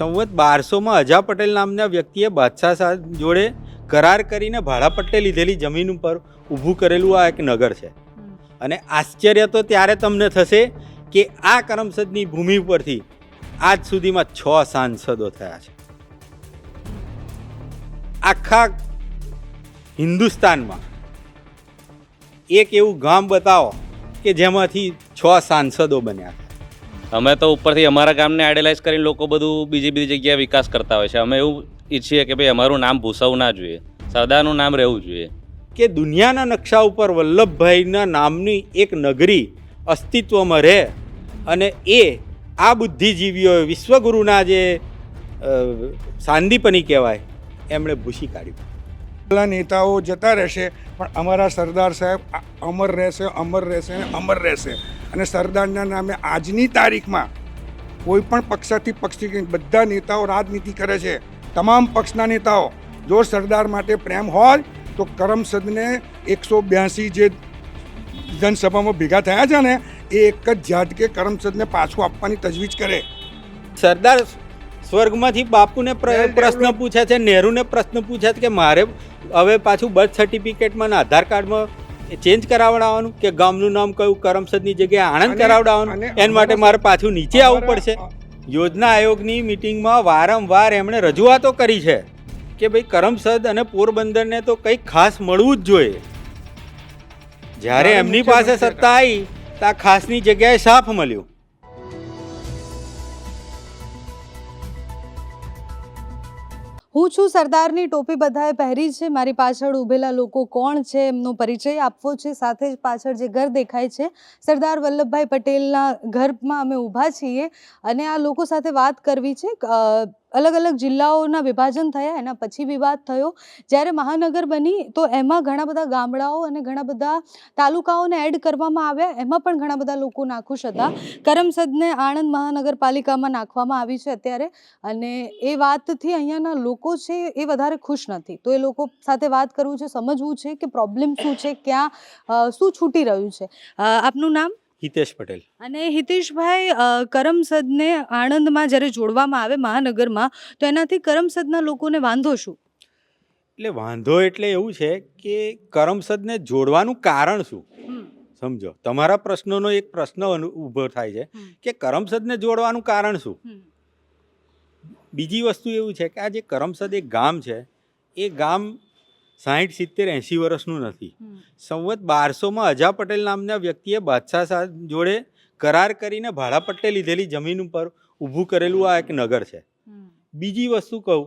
સંવત બારસોમાં અજા પટેલ નામના વ્યક્તિએ બાદશાહ સાહેબ જોડે કરાર કરીને ભાડા પટ્ટે લીધેલી જમીન ઉપર ઊભું કરેલું આ એક નગર છે. અને આશ્ચર્ય તો ત્યારે તમને થશે કે આ કરમસદની ભૂમિ ઉપરથી આજ સુધીમાં છ સાંસદો થયા છે. આખા હિન્દુસ્તાનમાં એક એવું ગામ બતાવો કે જેમાંથી છ સાંસદો બન્યા અમે તો ઉપરથી અમારા ગામને આઈડલાઇઝ કરીને લોકો બધું બીજી બીજી જગ્યાએ વિકાસ કરતા હોય છે. અમે એવું ઈચ્છીએ કે ભાઈ અમારું નામ ભૂસવું ના જોઈએ, સરદારનું નામ રહેવું જોઈએ. કે દુનિયાના નકશા ઉપર વલ્લભભાઈના નામની એક નગરી અસ્તિત્વમાં રહે અને એ આ બુદ્ધિજીવીઓએ વિશ્વગુરુના જે સાંદીપની કહેવાય, એમણે ભૂસી કાઢ્યું પેલા નેતાઓ જતા રહેશે, પણ અમારા સરદાર સાહેબ અમર રહેશે અમર રહેશે અને અમર રહેશે. અને સરદારના નામે આજની તારીખમાં કોઈ પણ પક્ષથી પક્ષથી બધા નેતાઓ રાજનીતિ કરે છે, તમામ પક્ષના નેતાઓ, જો સરદાર માટે પ્રેમ હોય, તો કરમસદને એકસો બ્યાસી જે જનસભામાં ભેગા થયા છે ને, એ એક જ ઝાટકે કરમસદને પાછું આપવાની તજવીજ કરે. સરદાર સ્વર્ગમાંથી બાપુને પ્રશ્ન પૂછે છે નહેરુને પ્રશ્ન પૂછે છે કે મારે હવે પાછું બર્થ સર્ટિફિકેટમાં આધાર કાર્ડમાં ચેન્જ કરાવડાવવાનું કે ગામનું નામ કયું કરમસદની જગ્યાએ આણંદ કરાવડાવવાનું? એના માટે મારે પાછું નીચે આવવું પડશે. યોજના આયોગની મિટિંગમાં વારંવાર એમણે રજૂઆતો કરી છે કે ભાઈ કરમસદ અને પોરબંદરને તો કંઈક ખાસ મળવું જ જોઈએ. જ્યારે એમની પાસે સત્તા આવી ત્યાં ખાસની જગ્યાએ સાફ મળ્યું. હું છું સરદારની ટોપી બધાએ પહેરી છે. મારી પાછળ ઊભેલા લોકો કોણ છે એમનો પરિચય આપવો છે. સાથે જ પાછળ જે ઘર દેખાય છે, સરદાર વલ્લભભાઈ પટેલના ઘરમાં અમે ઊભા છીએ અને આ લોકો સાથે વાત કરવી છે. અલગ અલગ જિલ્લાઓના વિભાજન થયા, એના પછી વિવાદ થયો. જ્યારે મહાનગર બની, તો એમાં ઘણા બધા ગામડાઓ અને ઘણા બધા તાલુકાઓને એડ કરવામાં આવ્યા. એમાં પણ ઘણા બધા લોકો નાખુશ હતા. કરમસદને આણંદ મહાનગરપાલિકામાં નાખવામાં આવી છે અત્યારે. અને એ વાતથી અહીંયાના લોકો છે એ વધારે ખુશ નથી. તો એ લોકો સાથે વાત કરવું છે, સમજવું છે કે પ્રોબ્લેમ શું છે, ક્યાં શું છૂટી રહ્યું છે. આપનું નામ? હિતેશ પટેલ. અને હિતેશભાઈ કરમસદને આણંદમાં જ્યારે જોડવામાં આવે મહાનગરમાં તો એનાથી કરમસદના લોકોને વાંધો શું? એટલે વાંધો એટલે એવું છે કે કરમસદને જોડવાનું કારણ શું? સમજો. તમારા પ્રશ્નોનો એક પ્રશ્ન ઊભો થાય છે કે કરમસદને જોડવાનું કારણ શું? બીજી વસ્તુ એવું છે કે આ જે કરમસદ એક ગામ છે એ ગામ સાહીઠ સિત્તેર એંસી વર્ષનું નથી. સંવત બારસોમાં અજા પટેલ નામના વ્યક્તિએ બાદશાહ સાહેબ જોડે કરાર કરીને ભાડા પટ્ટે લીધેલી જમીન ઉપર ઊભું કરેલું આ એક નગર છે. બીજી વસ્તુ કહું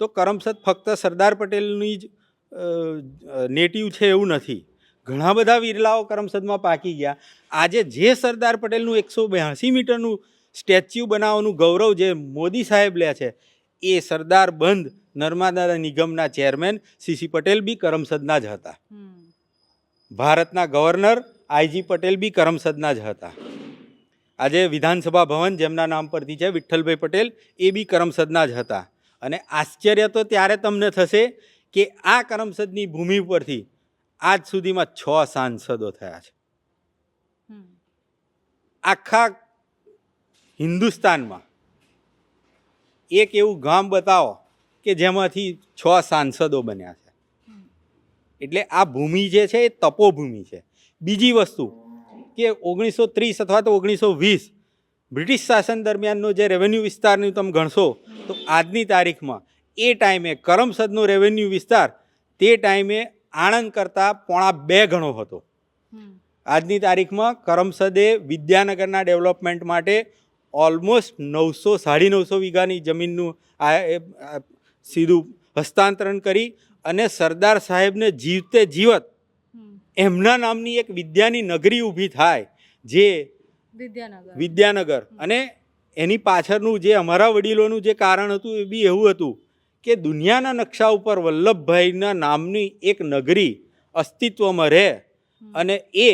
તો કરમસદ ફક્ત સરદાર પટેલની જ નેટિવ છે એવું નથી. ઘણા બધા વિરલાઓ કરમસદમાં પાકી ગયા. આજે જે સરદાર પટેલનું એકસો બ્યાસી મીટરનું સ્ટેચ્યુ બનાવવાનું ગૌરવ જે મોદી સાહેબ લે છે એ સરદાર બંધ નર્મદા નિગમના ચેરમેન સીસી પટેલ બી કરમસદના જ હતા. ભારતના ગવર્નર આઈજી પટેલ બી કરમસદના જ હતા. આજે વિધાનસભા ભવન જેમના નામ પરથી છે વિઠ્ઠલભાઈ પટેલ એ બી કરમસદના જ હતા. અને આશ્ચર્ય તો ત્યારે તમને થશે કે આ કરમસદની ભૂમિ પરથી આજ સુધીમાં છ સાંસદો થયા છે. આખા હિન્દુસ્તાનમાં એક એવું ગામ બતાવો કે જેમાંથી છ સાંસદો બન્યા છે. એટલે આ ભૂમિ જે છે એ તપોભૂમિ છે. બીજી વસ્તુ કે ઓગણીસો ત્રીસ અથવા તો ઓગણીસો વીસ બ્રિટિશ શાસન દરમિયાનનો જે રેવન્યુ વિસ્તારનું તમે ગણશો તો આજની તારીખમાં એ ટાઈમે કરમસદનો રેવન્યુ વિસ્તાર તે ટાઈમે આણંદ કરતાં પોણા બે ગણો હતો. આજની તારીખમાં કરમસદે વિદ્યાનગરના ડેવલપમેન્ટ માટે ઓલમોસ્ટ નવસો સાડી નવસો વીઘાની જમીનનું આ આ સીધું હસ્તાંતરણ કરી અને સરદાર સાહેબને જીવતે જીવત એમના નામની એક વિદ્યાની નગરી ઊભી થાય જે વિદ્યાનગર. વિદ્યાનગર. અને એની પાછળનું જે અમારા વડીલોનું જે કારણ હતું એ બી એવું હતું કે દુનિયાના નકશા ઉપર વલ્લભભાઈના નામની એક નગરી અસ્તિત્વમાં રહે અને એ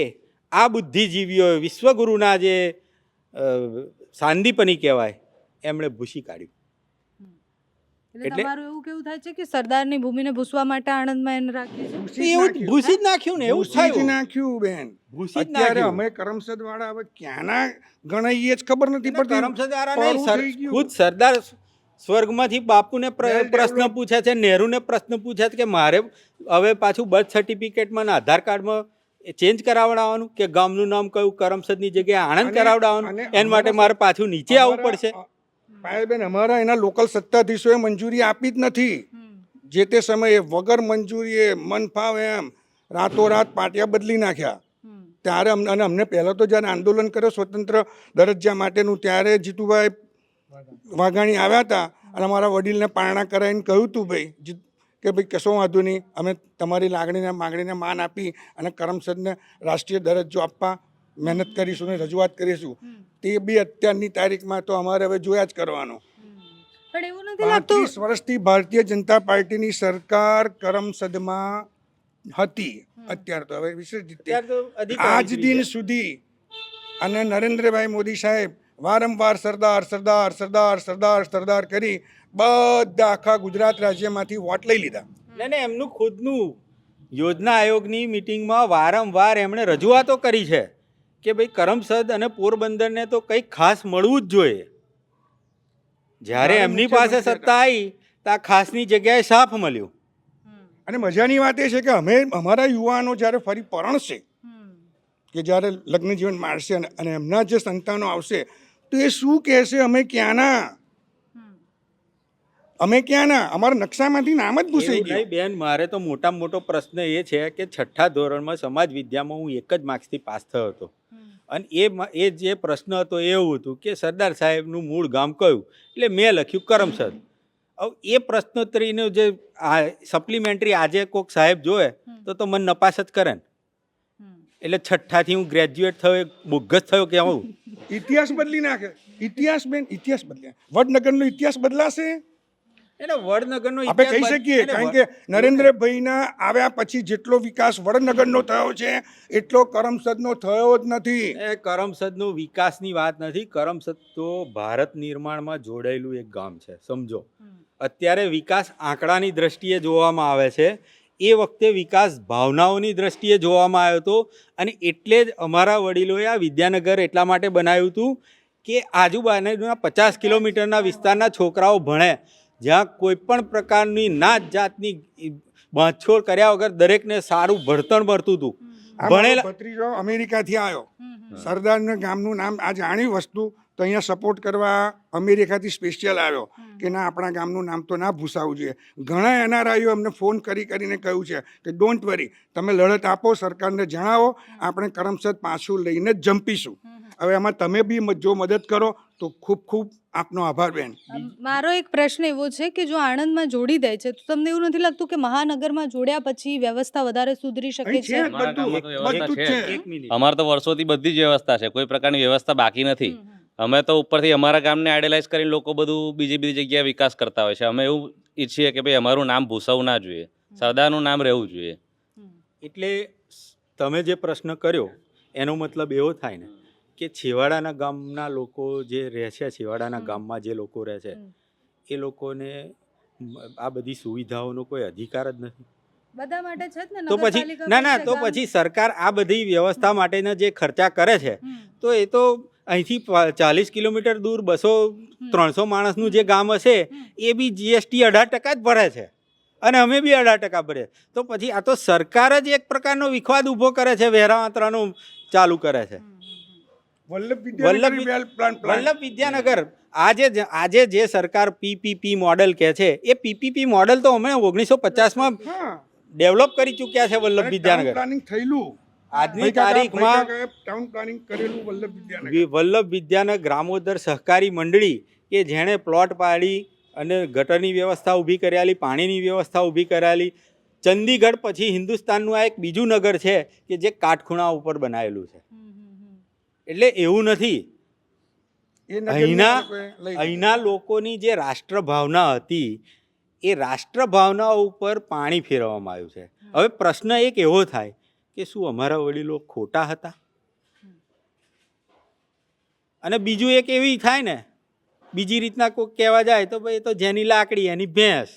આ બુદ્ધિજીવીઓએ વિશ્વગુરુના જે સાંદીપની કહેવાય એમણે ભૂસી કાઢ્યું. એટલે તમારું એવું કેવું થાય છે કે સરદારની ભૂમિને ભૂસવા માટે આણંદમાં એને રાખી છે એવું ભૂસી જ નાખ્યું ને એવું થાય જ નાખ્યું બેન. ભૂસી જ નાખ્યું. અમે કરમસદ વાળા હવે ક્યાંના ગણાઈએ જ ખબર નથી પડતી. કરમસદ વાળા નહીં. ખુદ સરદાર સ્વર્ગમાંથી બાપુને પ્રશ્ન પૂછે છે નહેરુને પ્રશ્ન પૂછે છે કે મારે હવે પાછું બર્થ સર્ટિફિકેટમાં ને આધાર કાર્ડમાં ચેન્જ કરાવડાવવાનું કે ગામનું નામ કયું કરમસદની જગ્યાએ આણંદ કરાવડાવવાનું? એના માટે મારે પાછું નીચે આવવું પડશે. પાયલબેન, અમારા એના લોકલ સત્તાધીશોએ મંજૂરી આપી જ નથી. જે તે સમયે વગર મંજૂરીએ મન ફાવ એમ રાતોરાત પાટિયા બદલી નાખ્યા. ત્યારે અમને અને અમને પહેલાં તો જ્યારે આંદોલન કર્યો સ્વતંત્ર દરજ્જા માટેનું, ત્યારે જીતુભાઈ વાઘાણી આવ્યા હતા અને અમારા વડીલને પારણા કરાવીને કહ્યું હતું ભાઈ કે ભાઈ કશો વાંધો નહીં, અમે તમારી લાગણીને, માગણીને માન આપી અને કરમસદને રાષ્ટ્રીય દરજ્જો આપવા મહેનત કરીશું ને રજૂઆત કરીશું. તે બી અત્યારની તારીખમાં તો અમારે હવે જોયા જ કરવાનું. પણ એવું નથી લાગતું પાંત્રીસ વર્ષથી ભારતીય જનતા પાર્ટીની સરકાર કરમસદમાં હતી. અત્યારે તો હવે વિશેષ રીતે ત્યારે તો અધિકાર આજ દિન સુધી અને નરેન્દ્રભાઈ મોદી સાહેબ વારંવાર સરદાર સરદાર સરદાર સરદાર સરદાર કરી બધા આખા ગુજરાત રાજ્યમાંથી વોટ લઈ લીધા. અને ને એમનું ખુદનું યોજના આયોગની મિટિંગમાં વારંવાર એમણે રજૂઆતો કરી છે. કે ભાઈ કરમસદ અને પોરબંદરને તો કંઈક ખાસ મળવું જ જોઈએ. જ્યારે એમની પાસે સત્તા આવી તો આ ખાસની જગ્યાએ સાફ મળ્યું. અને મજાની વાત એ છે કે અમે અમારા યુવાનો જ્યારે ફરી પરણશે કે જ્યારે લગ્ન જીવન મારશે અને અને એમના જે સંતાનો આવશે તો એ શું કહેશે? અમે ક્યાંના? અમે ક્યાં ના? અમારા નકશામાંથી નામ જ ભૂસાઈ ગયું. બેન મારે તો મોટામાં મોટો પ્રશ્ન એ છે કે છઠ્ઠા ધોરણમાં સમાજ વિદ્યામાં હું એક જ માર્ક્સથી પાસ થયો હતો. અને એ એ જે પ્રશ્ન હતો એવું હતું કે સરદાર સાહેબનું મૂળ ગામ કયું? એટલે મેં લખ્યું કરમસદ. હવે એ પ્રશ્નોત્તરીનો જે આ સપ્લિમેન્ટરી આજે કોક સાહેબ જોવે તો તો મને નપાસ જ કરે ને. એટલે છઠ્ઠાથી હું ગ્રેજ્યુએટ થયો એક બોગસ થયો કે હું ઇતિહાસ બદલી નાખે. ઇતિહાસ બેન ઇતિહાસ બદલ્યા. વડનગરનો ઇતિહાસ બદલાશે? એટલે વડનગરનો આપણે કહી શકીએ કારણ કે નરેન્દ્રભાઈના આવ્યા પછી જેટલો વિકાસ વડનગરનો થયો છે એટલો કરમસદનો થયો જ નથી. એ કરમસદનો વિકાસની વાત નથી કરમસદ તો ભારત નિર્માણમાં જોડાયેલું એક ગામ છે સમજો. અત્યારે વિકાસ આંકડાની દ્રષ્ટિએ જોવામાં આવે છે એ વખતે વિકાસ ભાવનાઓની દ્રષ્ટિએ જોવામાં આવ્યો હતો અને એટલે જ અમારા વડીલોએ આ વિદ્યાનગર એટલા માટે બનાવ્યું હતું કે આજુબાજુના પચાસ કિલોમીટરના વિસ્તારના છોકરાઓ ભણે. જ્યાં કોઈ પણ પ્રકારની નાત જાતની બાંધછોડ કર્યા વગર દરેકને સારું ભણતર મળતું હતું. ભણેલા ભત્રીજો અમેરિકાથી આવ્યો. સરદારના ગામનું નામ આ જાણી વસ્તુ તો અહીંયા સપોર્ટ કરવા અમેરિકાથી સ્પેશિયલ આવ્યો કે ના આપણા ગામનું નામ તો ના ભૂસાવું જોઈએ. ઘણા એનઆરઆઈઓ અમને ફોન કરી કરીને કહ્યું છે કે ડોન્ટ વરી તમે લડત આપો સરકારને જણાવો આપણે કરમસદ પાછું લઈને જ જંપીશું. હવે આમાં તમે બી જો મદદ કરો તો ખૂબ ખૂબ આપનો આભાર બેન. મારો એક પ્રશ્ન એવો છે કે જો આણંદમાં જોડી દે છે તો તમને એવું નથી લાગતું કે મહાનગરમાં જોડ્યા પછી વ્યવસ્થા વધારે સુધરી શકે છે અમારા તો વર્ષોથી બધી જ વ્યવસ્થા છે કોઈ પ્રકારની વ્યવસ્થા બાકી નથી. અમે તો ઉપરથી અમારા ગામને આઈડલાઇઝ કરીને લોકો બધું બીજી બીજી જગ્યાએ વિકાસ કરતા હોય છે. અમે એવું ઈચ્છીએ કે ભાઈ અમારું નામ ભૂસાવું ના જોઈએ સરદારનું નામ રહેવું જોઈએ. એટલે તમે જે પ્રશ્ન કર્યો એનો મતલબ એવો થાય ને કે છેવાડાના ગામના લોકો જે રહે છે છેવાડાના ગામમાં જે લોકો રહે છે એ લોકોને આ બધી સુવિધાઓનો કોઈ અધિકાર જ નથી. બધા માટે છે ને તો પછી ના ના તો પછી સરકાર આ બધી વ્યવસ્થા માટેના જે ખર્ચા કરે છે તો એ તો અહીંથી ચાલીસ કિલોમીટર દૂર બસો ત્રણસો માણસનું જે ગામ હશે એ બી જીએસટી અઢાર ટકા જ ભરે છે. અને અમે બી અઢાર ટકા ભરે તો પછી આ તો સરકાર જ એક પ્રકારનો વિખવાદ ઊભો કરે છે વેરાવાત્રાનો ચાલુ કરે છે. વલ્લભ વિદ્યાનગર આજે આજે જે સરકાર પીપીપી મોડલ કે છે એ પીપીપી મોડલ તો અમે ઓગણીસો પચાસમાં ડેવલપ કરી ચૂક્યા છે વલ્લભ વિદ્યાનગર પ્લાનિંગ થયેલું. આજની તારીખમાં ટાઉન પ્લાનિંગ કરેલું વલ્લભ વિદ્યાનગર વલ્લભ વિદ્યાનગર ગ્રામોદર સહકારી મંડળી કે જેણે પ્લોટ પાડી અને ગટરની વ્યવસ્થા ઊભી કરેલી પાણીની વ્યવસ્થા ઊભી કરેલી. ચંદીગઢ પછી હિન્દુસ્તાનનું આ એક બીજું નગર છે કે જે કાટખૂણા ઉપર બનાવેલું છે. એટલે એવું નથી. અહીંના. અહીંના લોકોની જે રાષ્ટ્રભાવના હતી એ રાષ્ટ્રભાવના ઉપર પાણી ફેરવવામાં આવ્યું છે. હવે પ્રશ્ન એક એવો થાય કે શું અમારા વડીલો ખોટા હતા? અને બીજું એક એવી થાય ને બીજી રીતના કોઈ કહેવા જાય તો ભાઈ એ તો જેની લાકડી એની ભેંસ.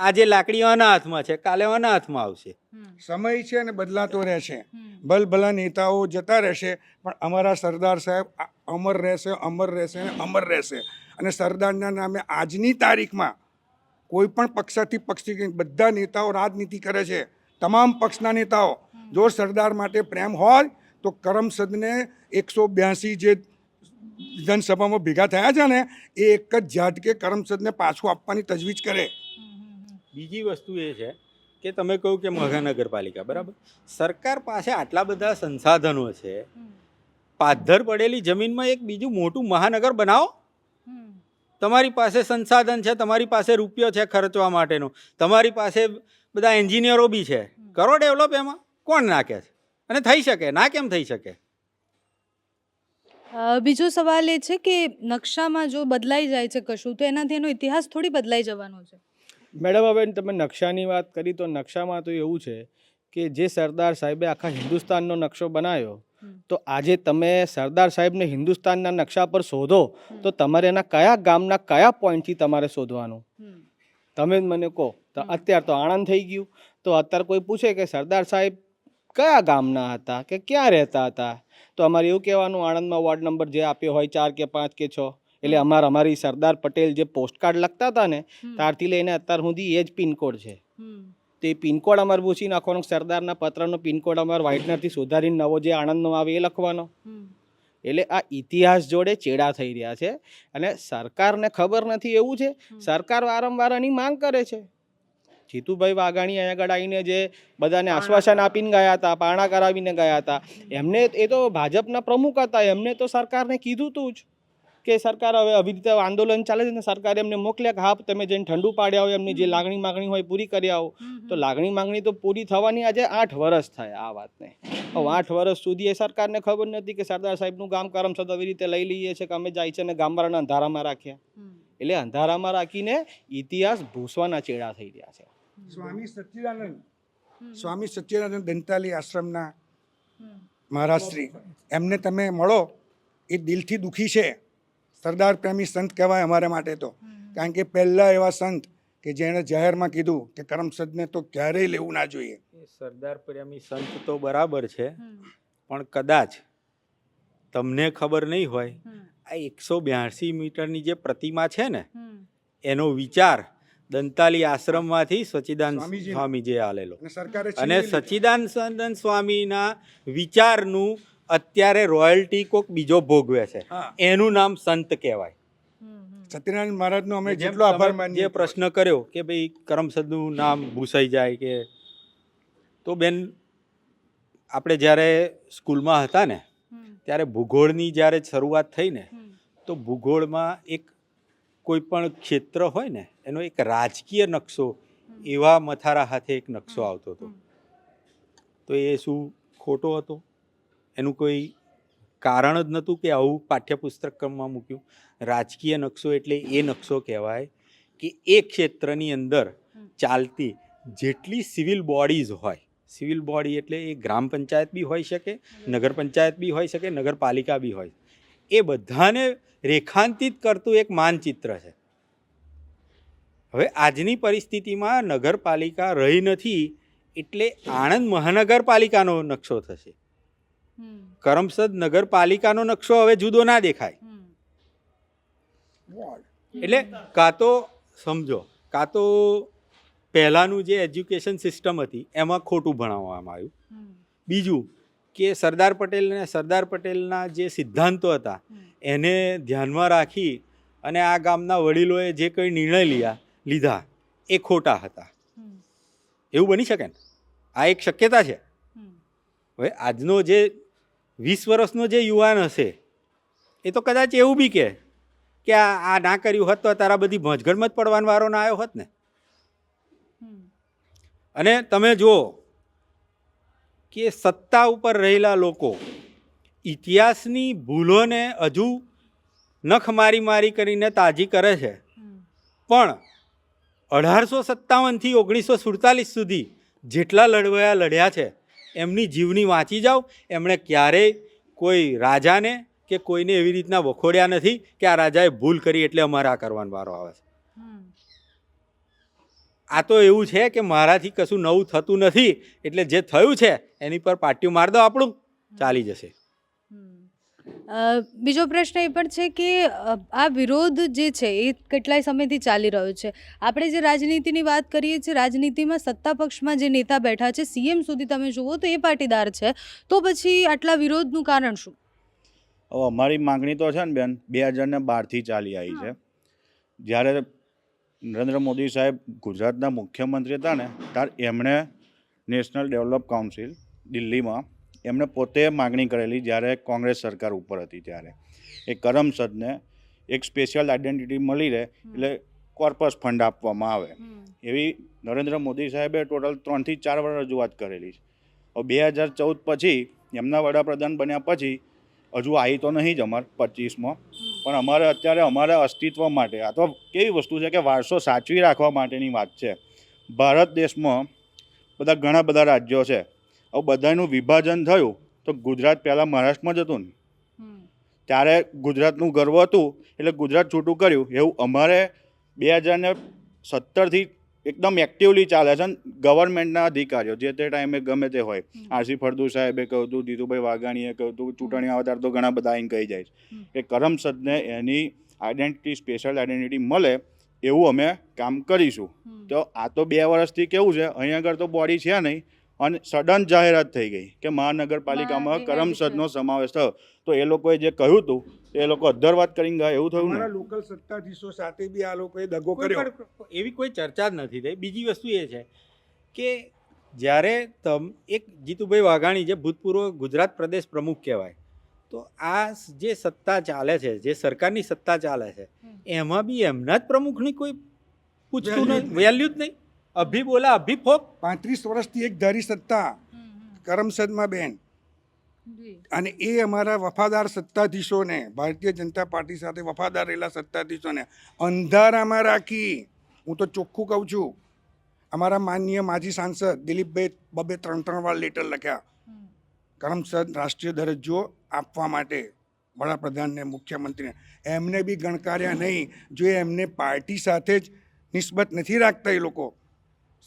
આજે લાકડી હાથમાં છે કાલે હાથમાં આવશે. સમય છે અને બદલાતો રહેશે. ભલ ભલભલા નેતાઓ જતા રહેશે પણ અમારા સરદાર સાહેબ અમર રહેશે અમર રહેશે અને અમર રહેશે. અને સરદારના નામે આજની તારીખમાં કોઈ પણ પક્ષાથી પક્ષથી બધા નેતાઓ રાજનીતિ કરે છે તમામ પક્ષના નેતાઓ જો સરદાર માટે પ્રેમ હોય તો કરમસદને એકસો બ્યાસી જે વિધાનસભામાં ભેગા થયા છે ને એ એક જ ઝાટકે કરમસદને પાછું આપવાની તજવીજ કરે. બીજી વસ્તુ એ છે કે તમે કહ્યું કે મહાનગરપાલિકા બરાબર? સરકાર પાસે આટલા બધા સંસાધનો છે. પાધર પડેલી જમીનમાં એક બીજું મોટું મહાનગર બનાવો. તમારી પાસે સંસાધન છે તમારી પાસે રૂપિયો છે ખર્ચવા માટેનો. તમારી પાસે બધા એન્જિનિયરો બી છે. કરો ડેવલપ એમાં. કોણ નાખે છે? અને થઈ શકે. ના કેમ થઈ શકે? બીજો સવાલ એ છે કે નકશામાં જો બદલાઈ જાય છે કશું તો એનાથી એનો ઇતિહાસ થોડી બદલાઈ જવાનો છે. મેડમ હવે તમે નકશાની વાત કરી તો નકશામાં તો એવું છે કે જે સરદાર સાહેબે આખા હિન્દુસ્તાનનો નકશો બનાવ્યો તો આજે તમે સરદાર સાહેબને હિન્દુસ્તાનના નકશા પર શોધો તો તમારે એના કયા ગામના કયા પોઈન્ટથી તમારે શોધવાનું? તમે જ મને કહો. તો અત્યાર તો આણંદ થઈ ગયું. તો અત્યારે કોઈ પૂછે કે સરદાર સાહેબ કયા ગામના હતા કે ક્યાં રહેતા હતા? તો અમારે એવું કહેવાનું આણંદમાં વોર્ડ નંબર જે આપ્યો હોય ચાર કે પાંચ કે છ. એટલે અમારે અમારી સરદાર પટેલ જે પોસ્ટકાર્ડ લખતા હતા ને ત્યારથી લઈને અત્યાર સુધી એ જ પિનકોડ છે. તે પિનકોડ અમારે પૂછી નાખવાનો સરદારના પત્રનો પિનકોડ અમારે વ્હાઇટનરથી સુધારીને નવો જે આણંદનો આવે એ લખવાનો. એટલે આ ઇતિહાસ જોડે ચેડા થઈ રહ્યા છે અને સરકારને ખબર નથી એવું છે સરકાર વારંવાર આની માંગ કરે છે. જીતુભાઈ વાઘાણી અહીંયા આગળ આવીને જે બધાને આશ્વાસન આપીને ગયા હતા પાણા કરાવીને ગયા હતા એમને એ તો ભાજપના પ્રમુખ હતા એમને તો સરકારને કીધું તું જ. કે સરકાર હવે આવી રીતે આંદોલન ચાલે છે ને સરકારે એમને મોકલ્યા કે હા તમે જેને ઠંડુ પાડ્યા હોય એમની જે લાગણી માગણી હોય પૂરી કરી આવો. તો લાગણી માંગણી તો પૂરી થવાની આજે આઠ વર્ષ થાય આ વાતને. હવે આઠ વર્ષ સુધી એ સરકારને ખબર નથી કે સરદાર સાહેબનું ગામ કરમસદ આવી રીતે લઈ લઈએ છે કે અમે જાય છે ને ગામવાળાને અંધારામાં રાખ્યા એટલે અંધારામાં રાખીને ઇતિહાસ ભૂસવાના ચેડા થઈ રહ્યા છે. સ્વામી સચ્ચિદાનંદ. સ્વામી સચ્ચિદાનંદ દંતાલી આશ્રમના મહારાજશ્રી એમને તમે મળો એ દિલથી દુઃખી છે. સરદાર પ્રેમી સંત કહેવાય અમારા માટે તો. કારણ કે પહેલાં એવા સંત કે જેણે જાહેરમાં કીધું કે કરમસદને તો ક્યારેય લેવું ના જોઈએ. સરદાર પ્રેમી સંત તો બરાબર છે પણ કદાચ તમને ખબર નહીં હોય આ એકસો બ્યાસી મીટરની જે પ્રતિમા છે ને એનો વિચાર દંતાલી આશ્રમમાંથી સચિદાન. સ્વામીજીએ આલેલો. અને સચિદાન. સ્વામીના વિચારનું અત્યારે રોયલ્ટી કોક બીજો ભોગવે છે. એનું નામ સંત કહેવાય. સત્યનારાયણ મહારાજનો અમે જેટલો આભાર માનીએ જે પ્રશ્ન કર્યો કે ભાઈ કરમસદનું નામ ભૂસાઈ જાય કે તો બેન આપણે જ્યારે સ્કૂલમાં હતા ને ત્યારે ભૂગોળની જ્યારે શરૂઆત થઈ ને તો ભૂગોળમાં એક કોઈ પણ ક્ષેત્ર હોય ને એનો એક રાજકીય નકશો એવા મથારા હાથે એક નકશો આવતો હતો. તો એ શું ખોટો હતો? એનું કોઈ કારણ જ નહોતું કે આવું પાઠ્યપુસ્તકમાં મૂક્યું. રાજકીય નકશો એટલે એ નકશો કહેવાય કે એ ક્ષેત્રની અંદર ચાલતી જેટલી સિવિલ બોડીઝ હોય સિવિલ બોડી એટલે એ ગ્રામ પંચાયત બી હોઈ શકે નગર પંચાયત બી હોઈ શકે નગરપાલિકા બી હોય. એ બધાને રેખાંતિત કરતું એક માનચિત્ર છે. હવે આજની પરિસ્થિતિમાં નગરપાલિકા રહી નથી એટલે આણંદ મહાનગરપાલિકાનો નકશો થશે. કરમસદ નગરપાલિકાનો નકશો હવે જુદો ના દેખાય. એટલે કાં તો સમજો કાં તો પહેલાંનું જે એજ્યુકેશન સિસ્ટમ હતી એમાં ખોટું ભણાવવામાં આવ્યું. બીજું કે સરદાર પટેલને સરદાર પટેલના જે સિદ્ધાંતો હતા એને ધ્યાનમાં રાખી અને આ ગામના વડીલોએ જે કંઈ નિર્ણય લીધા લીધા એ ખોટા હતા. એવું બની શકે ને? આ એક શક્યતા છે. હવે આજનો જે વીસ વર્ષનો જે યુવાન હશે, એ તો કદાચ એવું બી કહે કે આ આ ના કર્યું હોત તો તારા બધી ભજગડમાં જ પડવાનો વારો ના આવ્યો હોત ને. અને તમે જુઓ કે સત્તા ઉપર રહેલા લોકો ઇતિહાસની ભૂલોને હજુ નખ મારી મારી કરીને તાજી કરે છે. પણ અઢારસો સત્તાવનથી ઓગણીસો સુડતાલીસ સુધી જેટલા લડવયા લડ્યા છે એમની જીવની વાંચી જાઓ. એમણે ક્યારેય કોઈ રાજાને કે કોઈને એવી રીતના વખોડ્યા નથી કે આ રાજાએ ભૂલ કરી એટલે અમારે આ કરવાનો વારો આવે છે. આ તો એવું છે કે મારાથી કશું નવું થતું નથી. એટલે જે થયું છે એની પર પાટિયું માર દો આપણું. ચાલી જશે. બીજો પ્રશ્ન એ પણ છે કે આ વિરોધ જે છે એ કેટલાય સમયથી ચાલી રહ્યો છે? આપણે જે રાજનીતિની વાત કરીએ છીએ, રાજનીતિમાં સત્તા પક્ષમાં જે નેતા બેઠા છે, સીએમ સુધી તમે જુઓ તો એ પાટીદાર છે. તો પછી આટલા વિરોધનું કારણ શું? અમારી માંગણી તો છે ને બેન, બે હજાર ને બારથી ચાલી આવી છે. જ્યારે નરેન્દ્ર મોદી સાહેબ ગુજરાતના મુખ્યમંત્રી હતા ને, ત્યારે એમણે નેશનલ ડેવલપ કાઉન્સિલ દિલ્હીમાં એમણે પોતે માગણી કરેલી જ્યારે કોંગ્રેસ સરકાર ઉપર હતી ત્યારે. એ કરમસદને એક સ્પેશિયલ આઈડેન્ટિટી મળી રહે એટલે કોર્પસ ફંડ આપવામાં આવે. એવી નરેન્દ્ર મોદી સાહેબે ટોટલ ત્રણથી ચાર વાર રજૂઆત કરેલી છે. હવે બે હજાર ચૌદ પછી એમના વડાપ્રધાન બન્યા પછી હજુ આવી તો નહીં જ અમાર પચીસમાં. પણ અમારે અત્યારે અમારા અસ્તિત્વ માટે આ તો કેવી વસ્તુ છે કે વારસો સાચવી રાખવા માટેની વાત છે. ભારત દેશમાં બધા ઘણા બધા રાજ્યો છે. હવે બધાનું વિભાજન થયું તો ગુજરાત પહેલાં મહારાષ્ટ્રમાં જ હતું ને. ત્યારે ગુજરાતનું ગર્વ હતું એટલે ગુજરાત છૂટું કર્યું. એવું અમારે બે હજાર ને સત્તરથી એકદમ એક્ટિવલી ચાલે છે ગવર્મેન્ટના અધિકારીઓ જે તે ટાઈમે ગમે તે હોય. આરસી ફળદુ સાહેબે કહ્યું હતું દીધુભાઈ વાઘાણીએ કહ્યું હતું ચૂંટણી આવતા તો ઘણા બધા અહીં કહી જાય છે. કે કરમસદને એની આઈડેન્ટિટી સ્પેશિયલ આઈડેન્ટિટી મળે એવું અમે કામ કરીશું. તો આ તો બે વર્ષથી કેવું છે અહીં આગળ તો બોડી છે નહીં અને સડન જાહેરાત થઈ ગઈ કે મહાનગરપાલિકામાં કરમસદનો સમાવેશ થયો. તો એ લોકોએ જે કહ્યું હતું એ લોકો અધ્ધર વાત કરીને ગયા એવું થયું અમારા ને લોકલ સત્તાધીશો સાથે બી આ લોકોએ દગો કર્યો. એવી કોઈ ચર્ચા જ નથી થઈ. બીજી વસ્તુ એ છે કે જ્યારે તમ એક જીતુભાઈ વાઘાણી જે ભૂતપૂર્વ ગુજરાત પ્રદેશ પ્રમુખ કહેવાય તો આ જે સત્તા ચાલે છે જે સરકારની સત્તા ચાલે છે એમાં બી એમના જ પ્રમુખની કોઈ પૂછતું નહીં નથી વેલ્યુ જ નહીં. અભી બોલા અભી ફોક. પાંત્રીસ વર્ષથી એક ધારી સત્તા. કરમસદમાં બેન. અને એ અમારા વફાદાર સત્તાધીશોને ભારતીય જનતા પાર્ટી સાથે વફાદાર રહેલા સત્તાધીશોને અંધારામાં રાખી. હું તો ચોખ્ખું કહું છું. અમારા માનનીય માજી સાંસદ દિલીપભાઈ બબે ત્રણ ત્રણ વાર લેટર લખ્યા. કરમસદ રાષ્ટ્રીય દરજ્જો આપવા માટે વડાપ્રધાનને મુખ્યમંત્રીને. એમને બી ગણકાર્યા નહીં. જો એમને પાર્ટી સાથે જ નિસ્બત નથી રાખતા એ લોકો.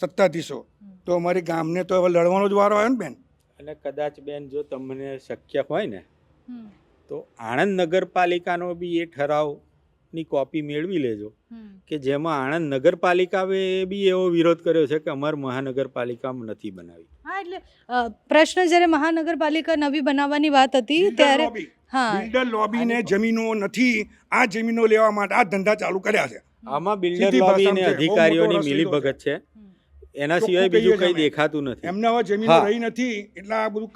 સત્તાધીશો. તો અમારી ગામને તો હવે લડવાનો જ વારો આવ્યો ને બેન. અને કદાચ બેન જો તમને શક્ય હોય ને તો આણંદ નગરપાલિકાનો બી એ ઠરાવની કોપી મેળવી લેજો. કે જેમાં આણંદ નગરપાલિકાએ બી એવો વિરોધ કર્યો છે કે અમારે મહાનગરપાલિકામાં નથી બનાવી. હા એટલે પ્રશ્ન જ્યારે મહાનગરપાલિકા નવી બનાવવાની વાત હતી ત્યારે લોબી હા. બિલ્ડર લોબીને જમીનો નથી આ જમીનો લેવા માટે આ ધંધા ચાલુ કર્યા છે. આમાં બિલ્ડર લોબી અને અધિકારીઓની મિલીભગત છે. એના સિવાય બીજું કંઈ દેખાતું નથી. એમને હવે જમીન. રહી નથી એટલે આ બધું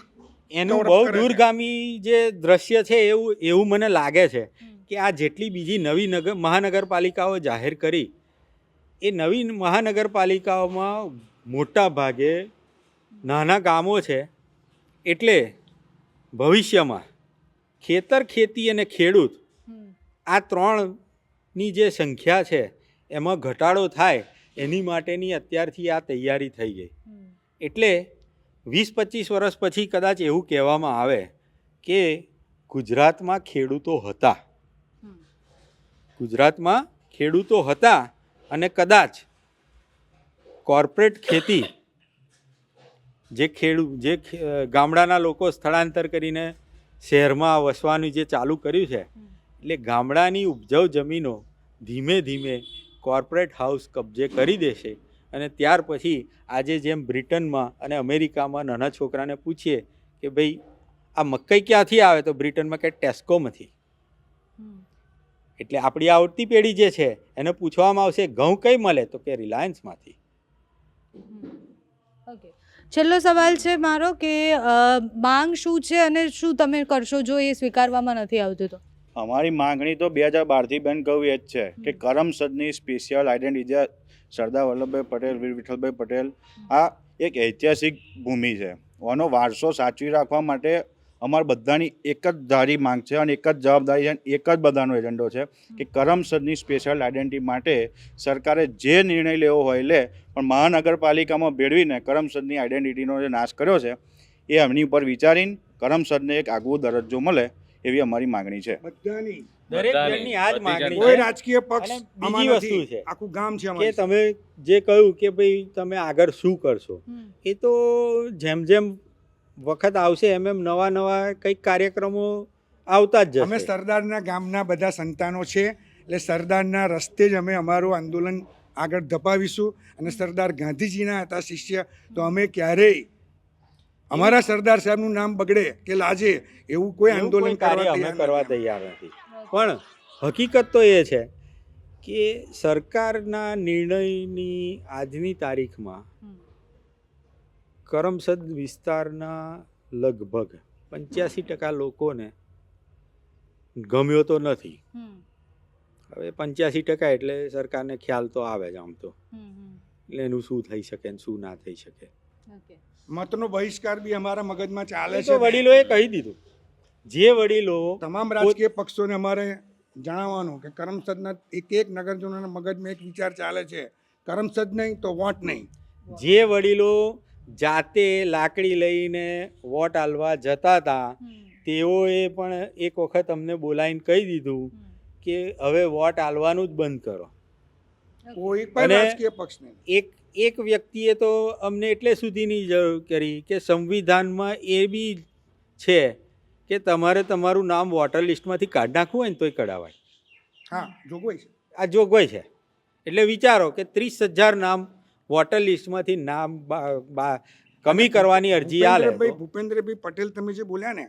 એનું બહુ દૂરગામી જે દ્રશ્ય છે એવું એવું મને લાગે છે કે આ જેટલી બીજી નવી નગર મહાનગરપાલિકાઓ જાહેર કરી એ નવી મહાનગરપાલિકાઓમાં મોટા ભાગે નાના ગામો છે એટલે ભવિષ્યમાં ખેતર ખેતી અને ખેડૂત આ ત્રણની જે સંખ્યા છે એમાં ઘટાડો થાય એની માટેની અત્યારથી આ તૈયારી થઈ ગઈ. એટલે વીસ પચીસ વર્ષ પછી કદાચ એવું કહેવામાં આવે કે ગુજરાતમાં ખેડૂતો હતા. ગુજરાતમાં ખેડૂતો હતા અને કદાચ કોર્પોરેટ ખેતી જે ખેડૂ જે ગામડાના લોકો સ્થળાંતર કરીને શહેરમાં વસવાનું જે ચાલુ કર્યું છે એટલે ગામડાની ઉપજાઉ જમીનો ધીમે ધીમે કોર્પોરેટ હાઉસ કબજે કરી દેશે અને ત્યાર પછી આજે જેમ બ્રિટનમાં અને અમેરિકામાં નાના છોકરાને પૂછીએ કે ભાઈ આ મકાઈ ક્યાંથી આવે? તો બ્રિટનમાં કે ટેસ્કોમાંથી. એટલે આપણી આવતી પેઢી જે છે એને પૂછવામાં આવશે ઘઉં કઈ મળે? તો કે રિલાયન્સમાંથી. ઓકે છેલ્લો સવાલ છે મારો કે માંગ શું છે અને શું તમે કરશો જો એ સ્વીકારવામાં નથી આવતું તો? અમારી માંગણી તો બે હજાર બારથી બેન કહું એ જ છે કે કરમસદની સ્પેશિયલ આઈડેન્ટિટી સરદાર વલ્લભભાઈ પટેલ વીર વિઠ્ઠલભાઈ પટેલ આ એક ઐતિહાસિક ભૂમિ છે. આનો વારસો સાચવી રાખવા માટે અમારા બધાની એક જ ધારી માંગ છે અને એક જ જવાબદારી છે અને એક જ બધાનો એજન્ડો છે કે કરમસદની સ્પેશિયલ આઈડેન્ટિટી માટે સરકારે જે નિર્ણય લેવો હોય લે પણ મહાનગરપાલિકામાં ભેળવીને કરમસદની આઈડેન્ટિટીનો જે નાશ કર્યો છે એ એમની ઉપર વિચારીને કરમસદને એક આગવો દરજ્જો મળે. એવી અમારી માંગણી છે. બધાની. દરેક જણની આ જ બધી કોઈ રાજકીય પક્ષ બીજી વસ્તુ છે. આખું ગામ છે કે તમે જે કહ્યું કે ભાઈ તમે આગળ શું કરશો એ તો જેમ જેમ વખત આવશે એમ એમ નવા નવા કંઈક કાર્યક્રમો આવતા જ અમે સરદારના ગામના બધા સંતાનો છે. એટલે સરદારના રસ્તે જ અમે અમારું આંદોલન આગળ ધપાવીશું. અને સરદાર ગાંધીજીના હતા શિષ્ય તો અમે ક્યારેય અમારા સરદાર સાહેબનું નામ બગડે કે લાજે એવું કોઈ આંદોલન કાર્ય કરવા અમે તૈયાર કરવા નથી. તૈયાર નથી. પણ હકીકત તો એ છે કે સરકારના નિર્ણયની આજની તારીખમાં કરમસદ વિસ્તારના લગભગ પંચ્યાસી ટકા લોકોને ગમ્યો તો નથી. હવે પંચ્યાસી ટકા એટલે સરકારને ખ્યાલ તો આવે જ આમ તો. એટલે એનું શું થઈ શકે ને શું ના થઈ શકે? મતનો બહિષ્કાર બી અમારા મગજમાં ચાલે છે. વડીલોએ કહી દીધું. જે વડીલો તમામ રાજકીય પક્ષોને અમારે જણાવવાનું કે કરમસદના એક એક નગરજનોના મગજમાં એક વિચાર ચાલે છે. કરમસદ નહીં તો વોટ નહીં. જે વડીલો જાતે લાકડી લઈને વોટ આલવા જતા હતા તેઓએ પણ એક વખત અમને બોલાવીને કહી દીધું કે હવે વોટ આલવાનું જ બંધ કરો. કોઈ પણ રાજકીય પક્ષ નહીં એક એક વ્યક્તિએ તો અમને એટલે સુધીની જરૂર કરી કે સંવિધાનમાં એ બી છે કે તમારે તમારું નામ વોટર લિસ્ટમાંથી કાઢી નાખવું હોય ને તોય કઢાવાય. હા જોગવાઈ છે. આ જોગવાઈ છે. એટલે વિચારો કે ત્રીસ હજાર નામ વોટર લિસ્ટમાંથી નામ કમી કરવાની અરજી આલે ભાઈ ભૂપેન્દ્રભાઈ પટેલ તમે જે બોલ્યા ને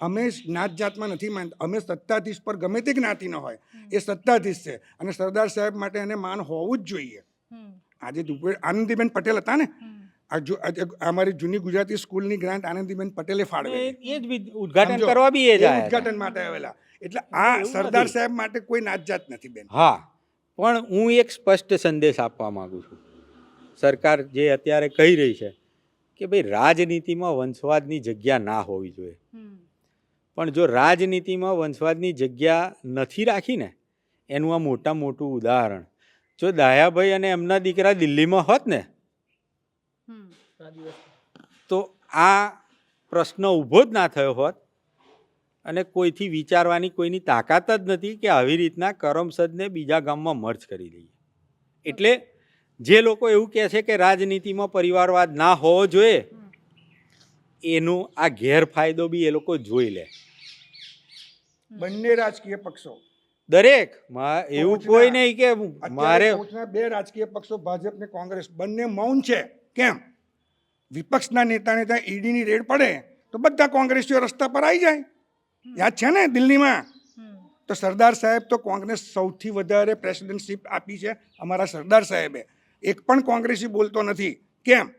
અમે જ્ઞાત જાતમાં નથી માનતા. અમે સત્તાધીશ પર ગમે તે જ્ઞાતિનો હોય એ સત્તાધીશ છે. અને સરદાર સાહેબ માટે એને માન હોવું જ જોઈએ. આજે ભૂપે આનંદીબેન પટેલ હતા ને? આ જો આજે અમારી જૂની ગુજરાતી સ્કૂલની ગ્રાન્ટ આનંદીબેન પટેલે ફાળવે ફાળવેલી. એ જ ઉદ્ઘાટન કરવા બી એ જાય ઉદ્ઘાટન માટે આવેલા. એટલે આ સરદાર સાહેબ માટે કોઈ નાતજાત નથી બેન. હા. પણ હું એક સ્પષ્ટ સંદેશ આપવા માંગુ છું. સરકાર જે અત્યારે કહી રહી છે કે ભાઈ રાજનીતિમાં વંશવાદની જગ્યા ના હોવી જોઈએ. પણ જો રાજનીતિમાં વંશવાદની જગ્યા નથી રાખીને એનું આ મોટા મોટું ઉદાહરણ જો દાયાભાઈ અને એમના દીકરા દિલ્હીમાં હોત ને તો આ પ્રશ્ન ઊભો જ ના થયો હોત અને કોઈથી વિચારવાની કોઈની તાકાત જ નથી કે આવી રીતના કરમસદને બીજા ગામમાં મર્જ કરી દઈએ. એટલે જે લોકો એવું કહે છે કે રાજનીતિમાં પરિવારવાદ ના હોવો જોઈએ એનો આ ગેરફાયદો બી એ લોકો જોઈ લે. બંને રાજકીય પક્ષો. દરેક. એવું કોઈ નહીં કે મારે બે રાજકીય પક્ષો ભાજપ ને કોંગ્રેસ બંને મૌન છે. કેમ? વિપક્ષના નેતાને ત્યાં ઈડીની રેડ પડે તો બધા કોંગ્રેસીઓ રસ્તા પર આવી જાય. યાદ છે ને દિલ્હીમાં? તો સરદાર સાહેબ તો કોંગ્રેસ સૌથી વધારે પ્રેસિડેન્ટશીપ આપી છે અમારા સરદાર સાહેબે. એક પણ કોંગ્રેસી બોલતો નથી. કેમ?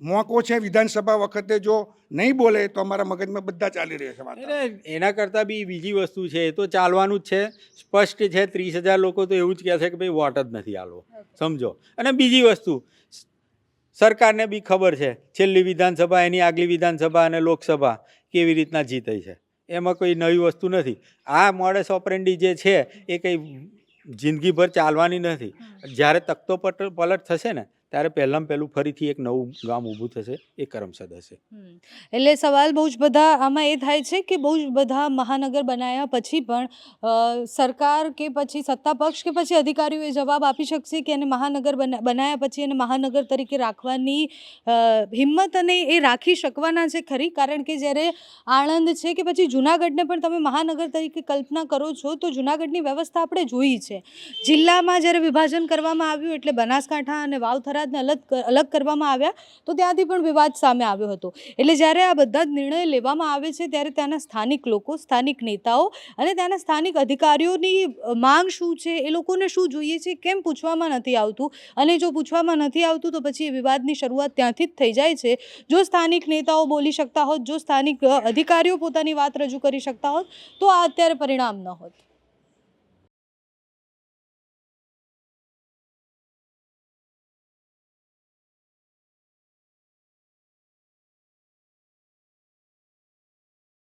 મોકો છે વિધાનસભા વખતે જો નહીં બોલે તો અમારા મગજમાં બધા ચાલી રહ્યા છે વાત એના કરતાં બી બીજી વસ્તુ છે એ તો ચાલવાનું જ છે. સ્પષ્ટ છે ત્રીસ હજાર લોકો તો એવું જ કહે છે કે ભાઈ વોટ જ નથી આલવો. સમજો? અને બીજી વસ્તુ સરકારને બી ખબર છે છેલ્લી વિધાનસભા એની આગલી વિધાનસભા અને લોકસભા કેવી રીતના જીતે છે. એમાં કોઈ નવી વસ્તુ નથી. આ મોડેસ ઓપરેન્ડી જે છે એ કંઈ જિંદગીભર ચાલવાની નથી. જ્યારે તકતો પટ પલટ થશે ને ત્યારે પહેલાં પહેલું ફરીથી એક નવું ગામ ઊભું થશે, એ કરમસદ હશે. એટલે સવાલ બહુ જ બધા આમાં એ થાય છે કે બહુ જ બધા મહાનગર બનાવ્યા પછી પણ સરકાર કે પછી સત્તા પક્ષ કે પછી અધિકારીઓ એ જવાબ આપી શકશે કે એને મહાનગર બના- બનાવ્યા પછી એને મહાનગર તરીકે રાખવાની હિંમત અને એ રાખી શકવાના છે ખરી? કારણ કે જ્યારે આણંદ છે કે પછી જુનાગઢને પણ તમે મહાનગર તરીકે કલ્પના કરો છો, તો જુનાગઢની વ્યવસ્થા આપણે જોઈ છે. જિલ્લામાં જ્યારે વિભાજન કરવામાં આવ્યું એટલે બનાસકાંઠા અને વાવ થરાદને અલગ અલગ કરવામાં આવ્યા, તો ત્યાંથી પણ વિવાદ સામે આવ્યો હતો. એટલે જ્યારે આ બધા જ નિર્ણય લેવામાં આવે છે, ત્યારે ત્યાંના સ્થાનિક લોકો, સ્થાનિક નેતાઓ અને ત્યાંના સ્થાનિક અધિકારીઓની માંગ શું છે, એ લોકોને શું જોઈએ છે, કેમ પૂછવામાં નથી આવતું? અને જો પૂછવામાં નથી આવતું, તો પછી એ વિવાદની શરૂઆત ત્યાંથી જ થઈ જાય છે. જો સ્થાનિક નેતાઓ બોલી શકતા હોત, જો સ્થાનિક અધિકારીઓ પોતાની વાત રજૂ કરી શકતા હોત, તો આ અત્યારે પરિણામ ન હોત.